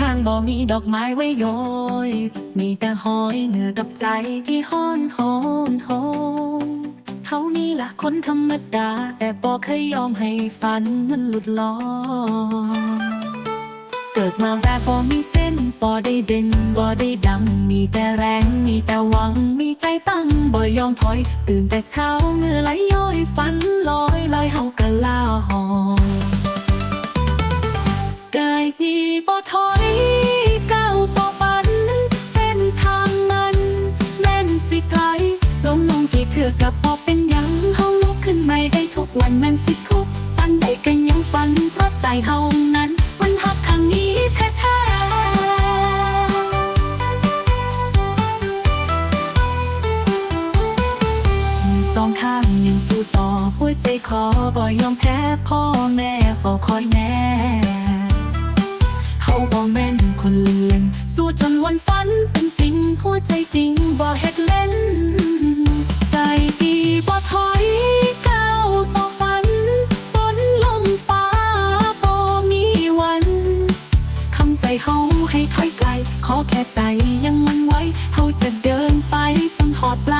ทางบ่มีดอกไม้ไว้โยย มีแต่หอยเหนือกับใจที่ฮ้อนหอนหอนเฮานี่ละคนธรรมดา แต่บ่เคยยอมให้ฝันมันหลุดลอยเกิดมาแบบบ่มีเส้นบ่ได้เด่นบ่ได้ดำมีแต่แรงมีแต่หวัง มีใจตั้งบ่ยอมถอย ตื่นแต่เช้าเมื่อไหลย้อยฝันลอยลอยเฮา อยก้าวต่อฝัน เส้นทางมันแน่นสิไกลลงลงกี่เถือกับพอเป็นยังเฮาลุกขึ้นใหม่ได้ทุกวันแม่นสิทุกปันใดก็ยังฝันเพราะใจเฮานั้นมันหักทางนี้แท้ๆมือสองข้างยังสู้ต่อหัวใจขอบ่ยอมแพ้พ่อแม่เฝ้าคอยแน่ เฮาบ่แม่นคนเลือนสู้จนวันฝันเป็นจริง หัวใจจริงบ่เฮ็ดเล่น ใจดีบ่ถอยก้าวต่อฝันฝนลมฟ้าบ่มีวันทำใจเฮาให้ถอยไกล ขอแค่ใจยังมันไว้เฮาจะเดินไปจนหอดปลา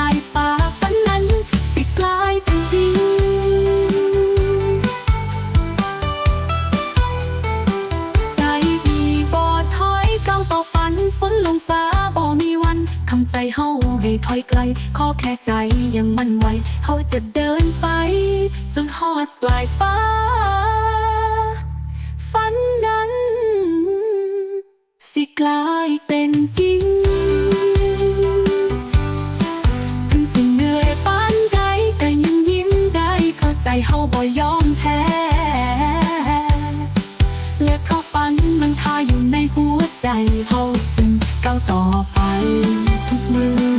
ถอยไกล ขอแค่ใจยังมั่นไวเขาจะเดินไป จนฮอดปลายฟ้า ฝันนั้น สิกลายเป็นจริง ถึงสิ่งเหนื่อยปานใดแต่ยังยิ้มได้เข้าใจเฮาบ่ยอมแพ้และเพราะฝันมันคาอยู่ในหัวใจเฮาจึงก้าวต่อไป ทุกมือ